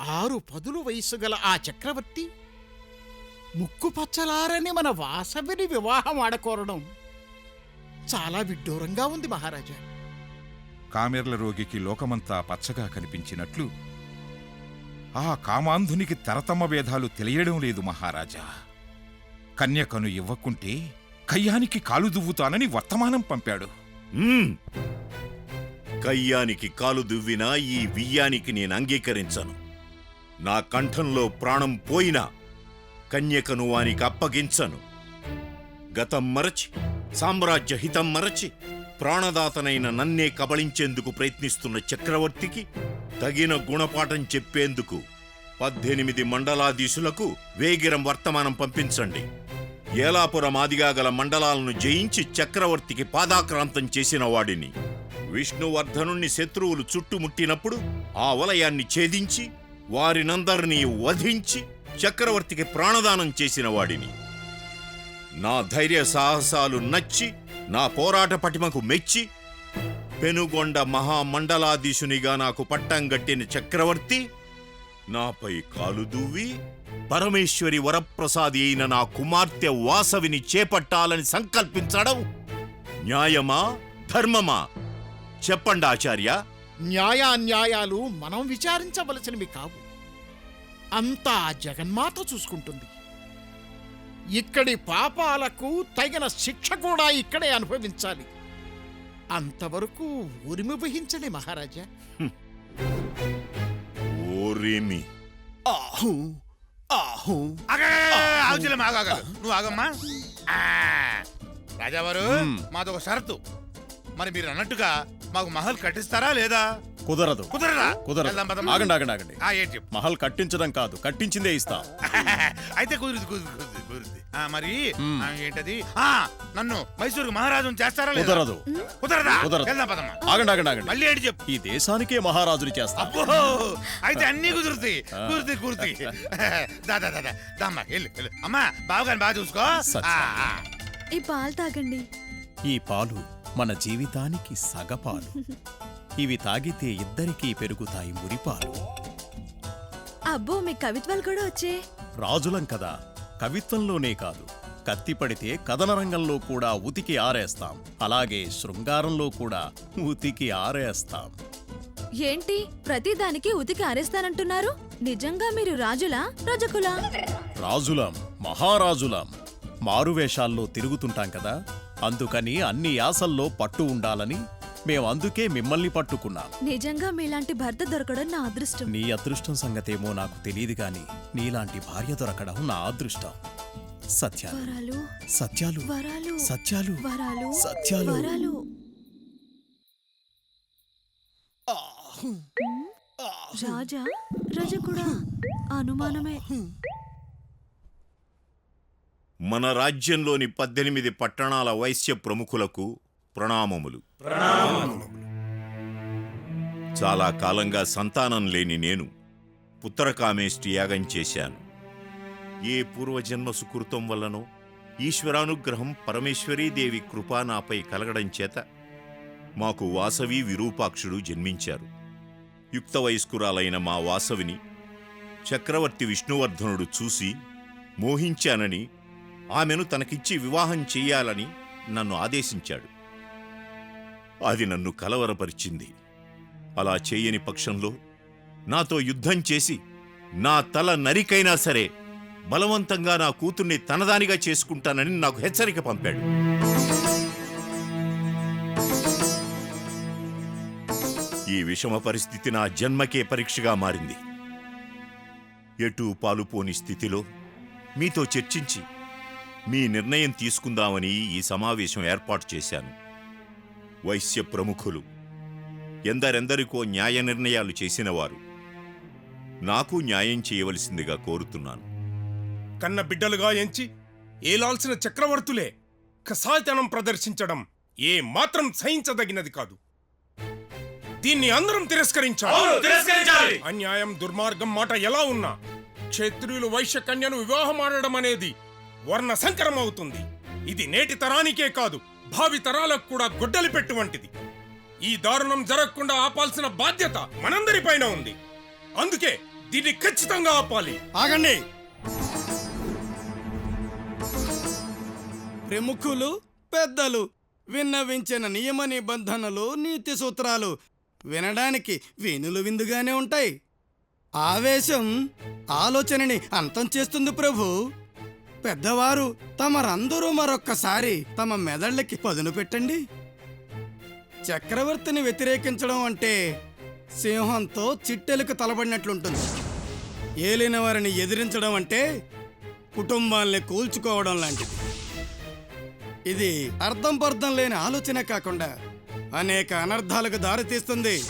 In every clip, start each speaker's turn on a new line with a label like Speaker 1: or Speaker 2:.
Speaker 1: ఆరు పదులు వయసు గల ఆ చక్రవర్తి ముక్కు పచ్చలారని మన వాసవిని వివాహం ఆడకోరడం చాలా విడ్డూరంగా ఉంది మహారాజా.
Speaker 2: కామెర్ల రోగికి లోకమంతా పచ్చగా కనిపించినట్లు ఆ కామాంధునికి తరతమ భేదాలు తెలియడం లేదు మహారాజా. కన్యకను ఇవ్వకుంటే కయ్యానికి కాలు దువ్వుతానని వర్తమానం పంపాడు.
Speaker 3: కయ్యానికి కాలు దువ్వినా ఈ వియ్యానికి నేను అంగీకరించను. నా కంఠంలో ప్రాణం పోయినా కన్యకను వానికి అప్పగించను. గతం మరచి సామ్రాజ్య హితం మరచి ప్రాణదాతనైన నన్నే కబళించేందుకు ప్రయత్నిస్తున్న చక్రవర్తికి తగిన గుణపాఠం చెప్పేందుకు పద్దెనిమిది మండలాధీశులకు వేగిరం వర్తమానం పంపించండి. ఏలాపురం ఆదిగా గల మండలాలను జయించి చక్రవర్తికి పాదాక్రాంతం చేసిన వాడిని. విష్ణువర్ధనుణ్ణి శత్రువులు చుట్టుముట్టినప్పుడు ఆ వలయాన్ని ఛేదించి వారినందరినీ వధించి చక్రవర్తికి ప్రాణదానం చేసిన వాడిని. నా ధైర్య సాహసాలు నచ్చి నా పోరాట పటిమకు మెచ్చి పెనుగొండ మహామండలాధీశునిగా నాకు పట్టం గట్టిన చక్రవర్తి నాపై కాలు దూవి పరమేశ్వరి వరప్రసాది అయిన నా కుమార్తె వాసవిని చేపట్టాలని సంకల్పించడం న్యాయమా ధర్మమా? చెప్పండి ఆచార్య
Speaker 1: న్యాయాన్యాయాలు మనం విచారించవలసినవి కావు. అంతా జగన్మాత చూసుకుంటుంది. ఇక్కడి పాపాలకు తగిన శిక్ష కూడా ఇక్కడే అనుభవించాలి. అంతవరకు ఉరిమి వహించండి మహారాజా.
Speaker 3: ఓరేమి
Speaker 1: ఆహు ఆహు.
Speaker 4: ఆగుచలేం ఆగాగ నువ్వు ఆగమ్మా. ఆ, రాజావారు మాదొక షరతు. మరి మీరు అన్నట్టుగా మాకు మహల్ కట్టిస్తారా లేదా?
Speaker 5: కుదరదు. కుదరదు?
Speaker 4: వెళ్దాం పదమ్మా.
Speaker 5: ఆగండి ఆగండి ఆగండి.
Speaker 4: ఆ, ఏంటి చెప్పు.
Speaker 5: మహల్ కట్టించడం కాదు కట్టించిందే ఇస్తాం.
Speaker 4: అయితే కుదిరింది కుదిరింది కుదిరింది కుదిరింది ఆ, మరి ఆ, ఏంటది? ఆ నన్ను మైసూరు మహారాజును చేస్తారా లేదా?
Speaker 5: కుదరదు.
Speaker 4: కుదరదా?
Speaker 5: కుదరదు.
Speaker 4: వెళ్దాం పదమ్మా
Speaker 5: ఆగండి ఆగండి ఆగండి.
Speaker 4: మళ్ళీ ఏంటి చెప్పు?
Speaker 5: ఈ దేశానికే మహారాజుని చేస్తాం.
Speaker 4: అబ్బో! అయితే అన్ని కుదురుతాయి. కుదురుతాయి కుదురుతాయి. దా దా దా దా. దామ్మా వెళ్ళు వెళ్ళు. అమ్మా బావగారిని బాగా చూసుకో.
Speaker 5: సత్యం.
Speaker 4: ఆ, ఆ.
Speaker 6: ఈ పాలు తాగండి.
Speaker 5: ఈ పాలు మన జీవితానికి సగపాలు. ఇవి తాగితే ఇద్దరికీ పెరుగుతాయి మురిపాలు.
Speaker 6: అబ్బో మీ కవిత్వాలు కూడా వచ్చే.
Speaker 5: రాజులం కదా కవిత్వంలోనే కాదు. కత్తి పడితే కథన రంగంలో కూడా ఉతికి ఆరేస్తాం. అలాగే శృంగారంలో కూడా ఉతికి ఆరేస్తాం.
Speaker 6: ఏంటి? ప్రతిదానికి ఉతికి ఆరేస్తానంటున్నారు? నిజంగా మీరు రాజులా? రజకులా?
Speaker 5: రాజులం మహారాజులం. మారువేషాల్లో తిరుగుతుంటాం కదా అందుకని అన్ని యాసల్లో పట్టు ఉండాలని మేం అందుకే మిమ్మల్ని పట్టుకున్నాం.
Speaker 6: నిజంగా మీలాంటి భర్త దొరకడం నా అదృష్టం.
Speaker 5: నీ అదృష్టం సంగతేమో నాకు తెలియదు గాని నీలాంటి భార్య దొరకడం నా అదృష్టం. సత్యాలు.
Speaker 6: వరాలు.
Speaker 5: సత్యాలు.
Speaker 6: వరాలు.
Speaker 5: సత్యాలు.
Speaker 6: వరాలు.
Speaker 5: సత్యాలు.
Speaker 6: వరాలు. రాజా రజకుడా అనుమానమే.
Speaker 3: మన రాజ్యంలోని పద్దెనిమిది పట్టణాల వైశ్య ప్రముఖులకు ప్రణామములు. చాలా కాలంగా సంతానం లేని నేను పుత్రకామేష్టి యాగం చేశాను. ఏ పూర్వజన్మ సుకృతం వల్లనో ఈశ్వరానుగ్రహం పరమేశ్వరీదేవి కృపా నాపై కలగడం చేత మాకు వాసవి విరూపాక్షుడు జన్మించారు. యుక్త వయస్కురాలైన మా వాసవిని చక్రవర్తి విష్ణువర్ధనుడు చూసి మోహించానని ఆమెను తనకిచ్చి వివాహం చెయ్యాలని నన్ను ఆదేశించాడు. అది నన్ను కలవరపరిచింది. అలా చేయని పక్షంలో నాతో యుద్ధం చేసి నా తల నరికైనా సరే బలవంతంగా నా కూతుర్ని తనదానిగా చేసుకుంటానని నాకు హెచ్చరిక పంపాడు. ఈ విషమ పరిస్థితి నా జన్మకే పరీక్షగా మారింది. ఎటు పాలుపోని స్థితిలో మీతో చర్చించి మీ నిర్ణయం తీసుకుందామని ఈ సమావేశం ఏర్పాటు చేశాను. వైశ్య ప్రముఖులు. ఎందరెందరికో న్యాయ నిర్ణయాలు చేసినవారు. నాకు న్యాయం చేయవలసిందిగా కోరుతున్నాను.
Speaker 7: కన్న బిడ్డలుగా ఎంచి ఏలాల్సిన చక్రవర్తులే కసాయితనం ప్రదర్శించడం ఏ మాత్రం సహించదగినది కాదు. దీన్ని అందరం తిరస్కరించాలి. అన్యాయం దుర్మార్గం మాట ఎలా ఉన్నా క్షత్రియులు వైశ్య కన్యను వివాహమాడడం అనేది వర్ణ సంకరం అవుతుంది ఇది నేటి తరానికే కాదు భావి తరాలకు కూడా గొడ్డలి పెట్టు వంటిది. ఈ దారుణం జరగకుండా ఆపాల్సిన బాధ్యత మనందరిపైన ఉంది. అందుకే దీన్ని ఖచ్చితంగా ఆపాలి.
Speaker 8: ఆగండి. ప్రముఖులు పెద్దలు విన్నవించిన నియమ నిబంధనలు నీతి సూత్రాలు వినడానికి వేణులు విందుగానే ఉంటాయి. ఆవేశం ఆలోచనని అంతం చేస్తుంది ప్రభు. పెద్దవారు తమరందరూ మరొక్కసారి తమ మెదళ్ళకి పదును పెట్టండి. చక్రవర్తిని వ్యతిరేకించడం అంటే సింహంతో చిట్టెలకు తలబడినట్లుంటుంది ఏలిన వారిని ఎదిరించడం అంటే కుటుంబాల్ని కూల్చుకోవడం లాంటిది. ఇది అర్థం పర్థం లేని ఆలోచన కాకుండా అనేక అనర్థాలకు దారితీస్తుంది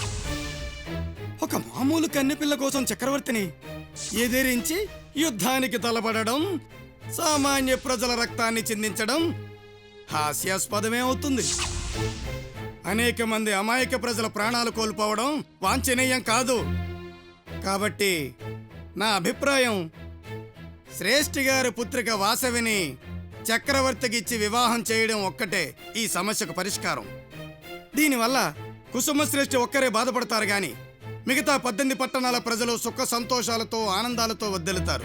Speaker 8: ఒక మామూలు కన్నెపిల్ల కోసం చక్రవర్తిని ఎదిరించి యుద్ధానికి తలపడడం సామాన్య ప్రజల రక్తాన్ని చిందించడం హాస్యాస్పదమే అవుతుంది. అనేక మంది అమాయక ప్రజల ప్రాణాలు కోల్పోవడం వాంఛనీయం కాదు. కాబట్టి నా అభిప్రాయం శ్రేష్ఠి గారి పుత్రిక వాసవిని చక్రవర్తికిచ్చి వివాహం చేయడం ఒక్కటే ఈ సమస్యకు పరిష్కారం. దీనివల్ల కుసుమ శ్రేష్ఠి ఒక్కరే బాధపడతారు కానీ మిగతా పద్దెనిమిది పట్టణాల ప్రజలు సుఖ సంతోషాలతో ఆనందాలతో వద్దెలుతారు.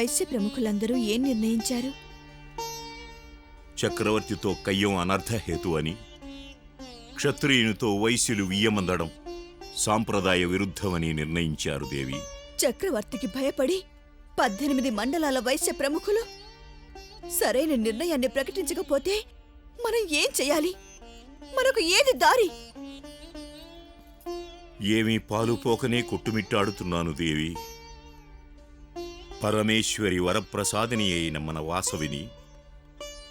Speaker 6: వైశ్య ప్రముఖులందరూ ఏం నిర్ణయించారు?
Speaker 3: చక్రవర్తితో కయ్యం అనర్థహేతు అని క్షత్రియునితో వైశ్యులు వియ్యమందడం సాంప్రదాయ విరుద్ధమని నిర్ణయించారు దేవి.
Speaker 6: చక్రవర్తికి భయపడి పద్దెనిమిది మండలాల వైశ్య ప్రముఖులు సరైన నిర్ణయాన్ని ప్రకటించకపోతే మనం ఏం చెయ్యాలి మనకు ఏది దారి?
Speaker 3: ఏమీ పాలుపోకనే కొట్టుమిట్టాడుతున్నాను దేవి. పరమేశ్వరి వరప్రసాదిని అయిన మన వాసవిని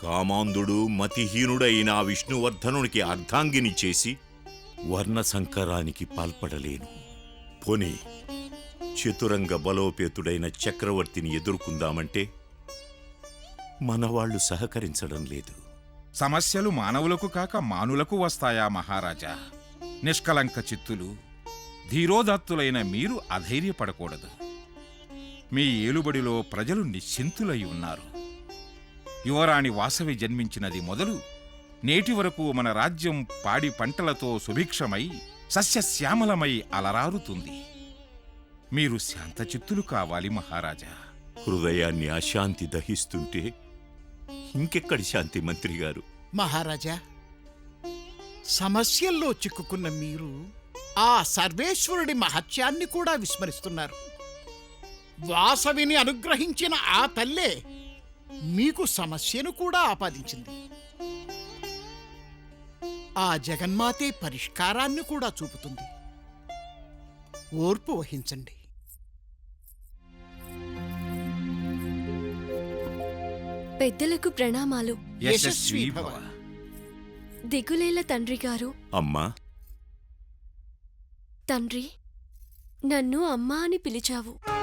Speaker 3: కామాంధుడు మతిహీనుడైన విష్ణువర్ధనుడికి విష్ణువర్ధనునికి అర్ధాంగిని చేసి వర్ణ సంకరానికి పాల్పడలేను. పోనీ చతురంగ బలోపేతుడైన చక్రవర్తిని ఎదుర్కొందామంటే మనవాళ్ళు సహకరించడం లేదు.
Speaker 2: సమస్యలు మానవులకు కాక మానులకు వస్తాయా మహారాజా? నిష్కలంక చిత్తులు ధీరోదత్తులైన మీరు అధైర్యపడకూడదు. మీ ఏలుబడిలో ప్రజలు నిశ్చింతులై ఉన్నారు. యువరాణి వాసవి జన్మించినది మొదలు నేటి వరకు మన రాజ్యం పాడి పంటలతో సుభిక్షమై సస్యశ్యామలమై అలరారుతుంది. మీరు శాంతచిత్తులు కావాలి మహారాజా.
Speaker 3: హృదయాన్ని అశాంతి దహిస్తుంటే ఇంకెక్కడి శాంతి మంత్రి గారు?
Speaker 1: మహారాజా సమస్యల్లో చిక్కుకున్న మీరు ఆ సర్వేశ్వరుడి మహత్యాన్ని కూడా విస్మరిస్తున్నారు. వాసవిని అనుగ్రహించిన ఆ తల్లే మీకు సమస్యను కూడా ఆపాదించింది. ఆ జగన్మాతే పరిష్కారాన్ని కూడా చూపుతుంది. ఓర్పు వహించండి.
Speaker 9: పెద్దలకు ప్రణామాలు.
Speaker 2: యశస్వీ భవ.
Speaker 9: దిగులేల తండ్రి గారు.
Speaker 3: అమ్మా.
Speaker 9: తండ్రి నన్ను అమ్మా అని పిలిచావు.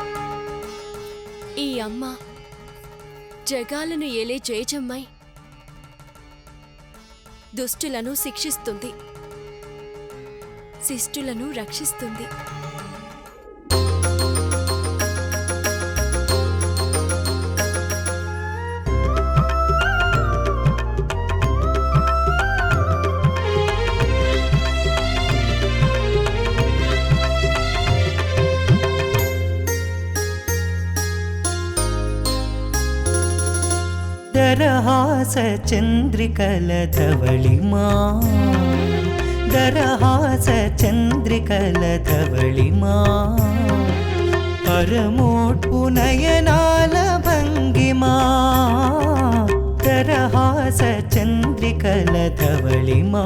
Speaker 9: ఈ అమ్మ జగాలను ఏలే జయజమ్మై దుష్టులను శిక్షిస్తుంది. శిష్టులను రక్షిస్తుంది.
Speaker 10: దరహాస చంద్రికల ధవళిమా దరహాస చంద్రికల ధవళిమా పరమోట్పు నయనాల భంగిమా దరహాస చంద్రికల ధవళిమా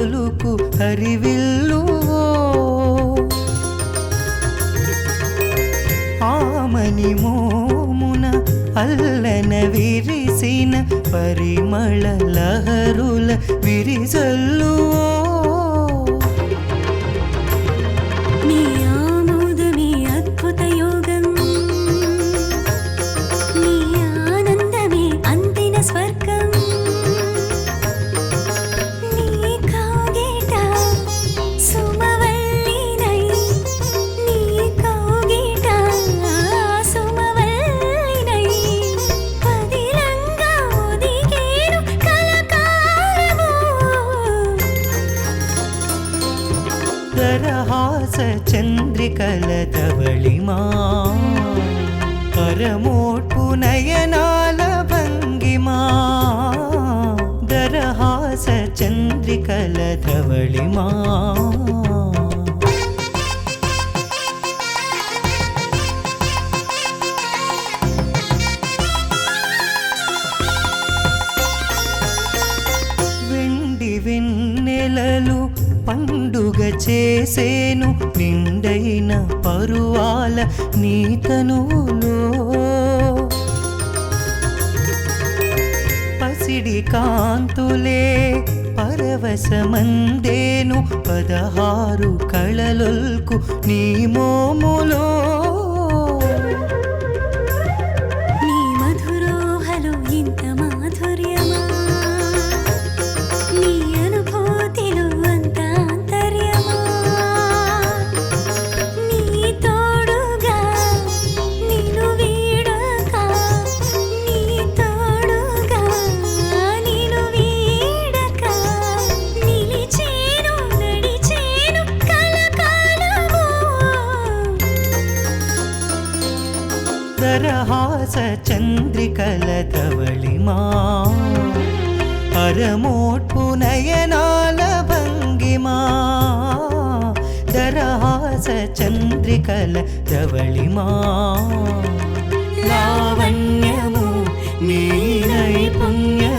Speaker 10: సిరులొలుకు హరివిల్లు. ఆమని మోమున అల్లన విరిసిన పరిమళ లహరుల విరిజల్లువో చంద్రికల ధవళిమా పరమోట్పు నయనాల భంగిమా దరహాస వెన్నెలలు పండుగ చేసేను నిండైన పరువాల నీతనులో పసిడి కాంతులే పరవశమందేను పదహారు కళలొల్కు నీ మోములో. సుందరహాస చంద్రికల ధవళిమా పరమోట్పు నయనాల భంగిమా దరహాస చంద్రికల ధవళిమా లావణ్యము నీ నైపుణ్య